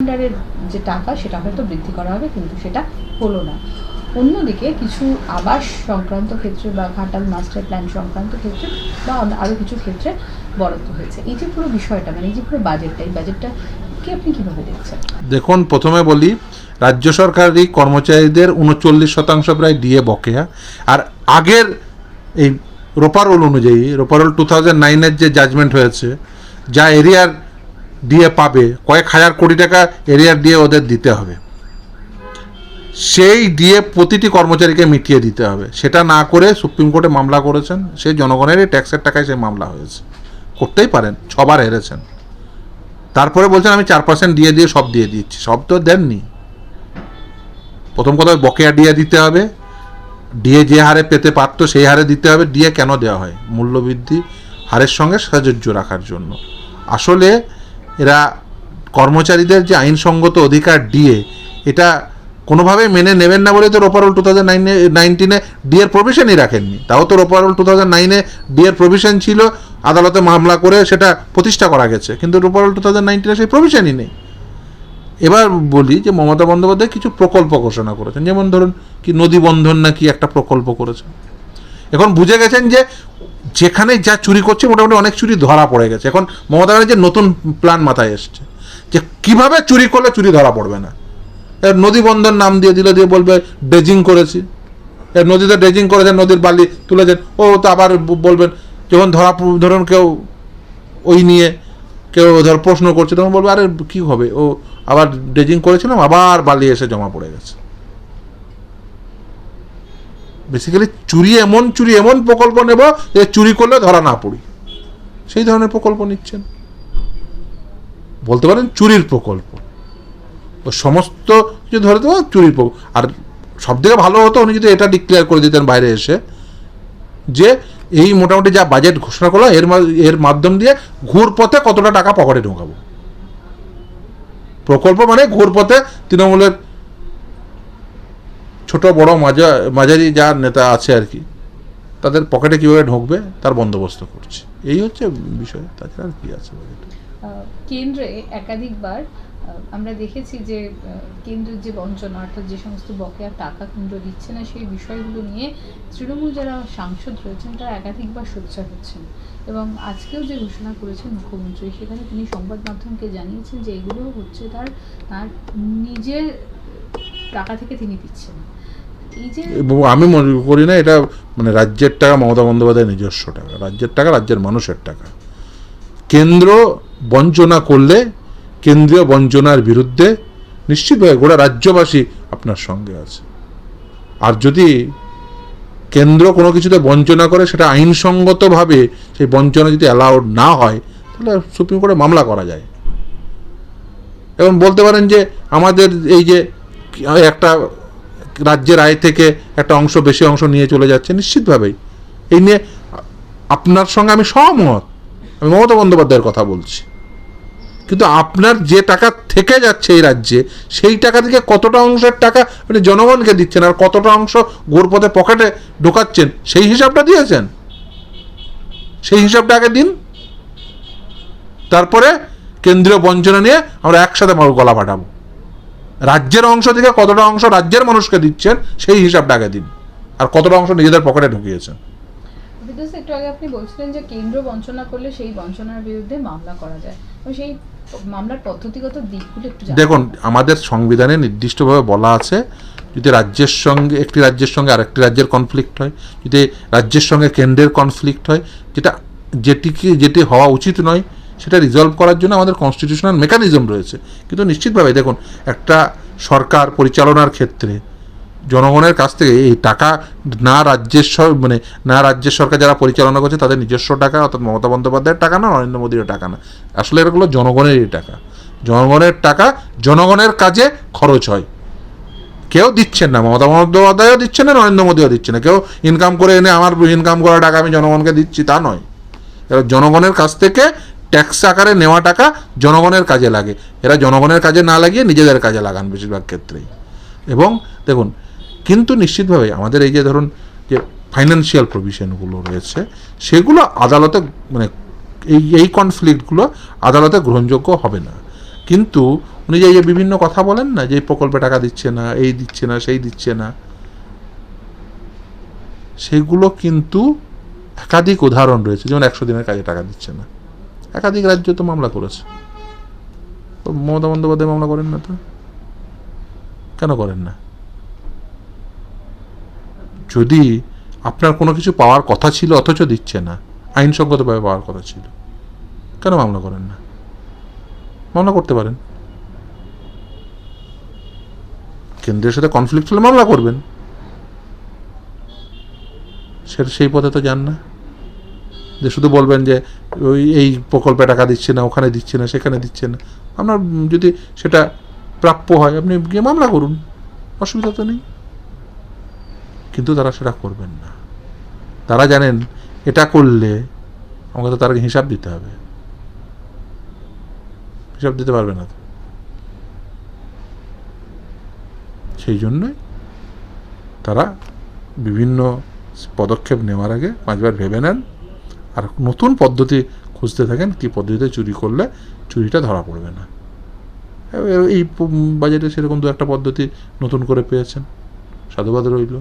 টেন্ডারের যে টাকা, সেটা হয়তো বৃদ্ধি করা হবে, কিন্তু সেটা হলো না। অন্যদিকে কিছু আবাস সংক্রান্ত ক্ষেত্রে বা ঘাটাল মাস্টার প্ল্যান সংক্রান্ত ক্ষেত্রে বা আরও কিছু ক্ষেত্রে বরাদ্দ হয়েছে। এই যে পুরো বিষয়টা মানে এই যে পুরো বাজেটটা এই বাজেটটা কি আপনি কীভাবে দেখছেন? দেখুন, প্রথমে বলি, রাজ্য সরকারি কর্মচারীদের উনচল্লিশ শতাংশ প্রায় ডিএ বকেয়া। আর আগের এই রোপারোল অনুযায়ী, রোপারোল টু থাউজেন্ড নাইনের যে জাজমেন্ট হয়েছে, যা এরিয়ার ডিএ পাবে। কয়েক হাজার কোটি টাকা এরিয়ার ডিএ ওদের দিতে হবে। সেই ডিএ প্রতিটি কর্মচারীকে মিটিয়ে দিতে হবে। সেটা না করে সুপ্রিম কোর্টে মামলা করেছেন। সেই জনগণেরই ট্যাক্সের টাকায় সেই মামলা হয়েছে। করতেই পারেন, ছবার হেরেছেন। তারপরে বলছেন, আমি চার পার্সেন্ট দিয়ে দিয়ে সব দিয়ে দিচ্ছি। সব তো দেননি। প্রথম কথা বকেয়া ডিএ দিতে হবে। ডিএ যে হারে পেতে পারতো সেই হারে দিতে হবে। ডিএ কেন দেওয়া হয়? মূল্যবৃদ্ধি, হারের সঙ্গে সাজুজ্য রাখার জন্য। আসলে এরা কর্মচারীদের যে আইনসঙ্গত অধিকার ডিএ এটা কোনোভাবেই মেনে নেবেন না বলে তো ওভারঅল টু থাউজেন্ড নাইনে নাইনটিনে ডিএর প্রভিশনই রাখেননি। তাও তো ওভারঅল টু থাউজেন্ড নাইনে ডিএর প্রভিশন ছিল, আদালতে মামলা করে সেটা প্রতিষ্ঠা করা গেছে। কিন্তু ওভারঅল টু থাউজেন্ড নাইনটিনে সেই প্রভিশনই নেই। এবার বলি যে মমতা বন্দ্যোপাধ্যায় কিছু প্রকল্প ঘোষণা করেছেন। যেমন ধরুন কি নদী বন্ধন নাকি একটা প্রকল্প করেছেন। এখন বুঝে গেছেন যে যেখানে যা চুরি করছে, মোটামুটি অনেক চুরি ধরা পড়ে গেছে। এখন মমতা ব্যানার্জির নতুন প্ল্যান মাথায় এসছে যে কীভাবে চুরি করলে চুরি ধরা পড়বে না। এর নদী বন্ধন নাম দিয়ে দিলে, দিয়ে বলবে ড্রেজিং করেছি। এর নদীতে ড্রেজিং করেছেন, নদীর বালি তুলেছেন। ও তো আবার বলবেন, যখন ধরা ধরুন কেউ ওই নিয়ে কেউ ধর প্রশ্ন করছে, তখন বলবে, আরে, কী হবে? ও আবার ড্রেজিং করেছিলাম, আবার বালি এসে জমা পড়ে গেছে। বেসিক্যালি চুরি এমন চুরি এমন প্রকল্প নেব যে চুরি করলে ধরা না পড়ি। সেই ধরনের প্রকল্প নিচ্ছেন। বলতে পারেন চুরির প্রকল্প। ও সমস্ত কিছু ধরে দেবো চুরির প্রকল্প। আর সব থেকে ভালো হতো উনি যদি এটা ডিক্লেয়ার করে দিতেন বাইরে এসে, যে এই মোটামুটি যা বাজেট ঘোষণা করল এর এর মাধ্যম দিয়ে ঘুরপথে কতটা টাকা পকেটে ঢোকাবো। প্রকল্প মানে ঘুরপথে তৃণমূলের ছোট বড় মাজা, মাঝারি যা নেতা আছে আর কি, তাদের পকেটে কীভাবে ঢুকবে তার বন্দোবস্ত করছে। এই হচ্ছে বিষয়, তাছাড়া আর কি আছে কেন্দ্রে একাধিকবার আমরা দেখেছি যে কেন্দ্রের যে বঞ্চনা, অর্থাৎ যে সমস্ত বকেয়া টাকা কেন্দ্র দিচ্ছে না, সেই বিষয়গুলো নিয়ে তৃণমূল যারা সাংসদ রয়েছেন, তারা একাধিকবার সোচ্চার হচ্ছেন। এবং আজকেও যে ঘোষণা করেছেন মুখ্যমন্ত্রী, সেখানে তিনি সংবাদ মাধ্যমকে জানিয়েছেন যে এগুলো হচ্ছে তার তার নিজের টাকা থেকে তিনি দিচ্ছেন। আমি মনে করি না, এটা মানে রাজ্যের টাকা মমতা বন্দ্যোপাধ্যায়ের নিজস্ব টাকা। রাজ্যের টাকা রাজ্যের মানুষের টাকা। কেন্দ্র বঞ্চনা করলে, কেন্দ্রীয় বঞ্চনার বিরুদ্ধে নিশ্চিতভাবে গোটা রাজ্যবাসী আপনার সঙ্গে আছে। আর যদি কেন্দ্র কোনো কিছুতে বঞ্চনা করে, সেটা আইনসঙ্গতভাবে সেই বঞ্চনা যদি অ্যালাউড না হয়, তাহলে সুপ্রিম কোর্টে মামলা করা যায়। এবং বলতে পারেন যে, আমাদের এই যে একটা রাজ্যের আয় থেকে একটা অংশ, বেশি অংশ নিয়ে চলে যাচ্ছে নিশ্চিতভাবেই। এই নিয়ে আপনার সঙ্গে আমি সহমত। আমি মমতা বন্দ্যোপাধ্যায়ের কথা বলছি। কিন্তু আপনার যে টাকা থেকে যাচ্ছে এই রাজ্যে, সেই টাকা থেকে কতটা অংশের টাকা আপনি জনগণকে দিচ্ছেন আর কতটা অংশ গোরপথে পকেটে ঢোকাচ্ছেন, সেই হিসাবটা দিয়েছেন। সেই হিসাবটা আগে দিন। তারপরে কেন্দ্রীয় বঞ্চনা নিয়ে আমরা একসাথে গলা ফাটাবো। রাজ্যের অংশ থেকে কতটা অংশ রাজ্যের মানুষকে দিচ্ছেন সেই হিসাবটা আগে দিন। আর কতটা অংশ নিজেদের পকেটে ঢুকিয়েছেন। একটু আগে আপনি বলছিলেন যে কেন্দ্র বঞ্চনা করলে সেই বঞ্চনার বিরুদ্ধে মামলা করা যায়। সেই মামলার পদ্ধতিগত দিকগুলো একটু দেখুন আমাদের সংবিধানে নির্দিষ্টভাবে বলা আছে যদি রাজ্যের সঙ্গে একটি রাজ্যের সঙ্গে আরেকটি রাজ্যের কনফ্লিক্ট হয় যদি রাজ্যের সঙ্গে কেন্দ্রের কনফ্লিক্ট হয় যেটা যেটিকে যেটি হওয়া উচিত নয় সেটা রিজলভ করার জন্য আমাদের কনস্টিটিউশনাল মেকানিজম রয়েছে। কিন্তু নিশ্চিতভাবে দেখুন, একটা সরকার পরিচালনার ক্ষেত্রে জনগণের কাছ থেকে এই টাকা না রাজ্যের মানে না রাজ্যের সরকার যারা পরিচালনা করছে তাদের নিজস্ব টাকা, অর্থাৎ মমতা বন্দ্যোপাধ্যায়ের টাকা না, নরেন্দ্র মোদীর টাকা না। আসলে এগুলো জনগণেরই টাকা। জনগণের টাকা জনগণের কাজে খরচ হয়। কেউ দিচ্ছেন না, মমতা বন্দ্যোপাধ্যায়ও দিচ্ছে না, নরেন্দ্র মোদীও দিচ্ছে না। কেউ ইনকাম করে এনে আমার ইনকাম করা টাকা আমি জনগণকে দিচ্ছি, তা নয়। এরা জনগণের কাছ থেকে ট্যাক্স আকারে নেওয়া টাকা জনগণের কাজে লাগে। এরা জনগণের কাজে না লাগিয়ে নিজেদের কাজে লাগান বেশিরভাগ ক্ষেত্রেই। এবং দেখুন, কিন্তু নিশ্চিতভাবে আমাদের এই যে ধরুন যে ফাইন্যান্সিয়াল প্রভিশনগুলো রয়েছে, সেগুলো আদালতে মানে এই এই কনফ্লিক্টগুলো আদালতে গ্রহণযোগ্য হবে না। কিন্তু উনি যে বিভিন্ন কথা বলেন না যে প্রকল্পে টাকা দিচ্ছে না, এই দিচ্ছে না, সেই দিচ্ছে না, সেগুলো কিন্তু একাধিক উদাহরণ রয়েছে। যেমন একশো দিনের কাজে টাকা দিচ্ছে না। একাধিক রাজ্য তো মামলা করেছে। তো মমতা বন্দ্যোপাধ্যায় মামলা করেন না তো? কেন করেন না? যদি আপনার কোনো কিছু পাওয়ার কথা ছিল, অথচ দিচ্ছে না, আইনসঙ্গতভাবে পাওয়ার কথা ছিল, কেন মামলা করেন না? মামলা করতে পারেন। কেন্দ্রের সাথে কনফ্লিক্ট হলে মামলা করবেন। সে সেই পথে তো যান না। যে শুধু বলবেন যে ওই এই প্রকল্পে টাকা দিচ্ছে না, ওখানে দিচ্ছে না, সেখানে দিচ্ছে না। আপনার যদি সেটা প্রাপ্য হয়, আপনি গিয়ে মামলা করুন। অসুবিধা তো নেই। কিন্তু তারা সেটা করবেন না। তারা জানেন এটা করলে আমাকে তো তার হিসাব দিতে হবে। হিসাব দিতে পারবে না সেই জন্যই তারা বিভিন্ন পদক্ষেপ নেওয়ার আগে পাঁচবার ভেবে নেন। আর নতুন পদ্ধতি খুঁজতে থাকেন, কি পদ্ধতিতে চুরি করলে চুরিটা ধরা পড়বে না। এই বাজেটে সেরকম দু একটা পদ্ধতি নতুন করে পেয়েছেন। সাধুবাদ রইল।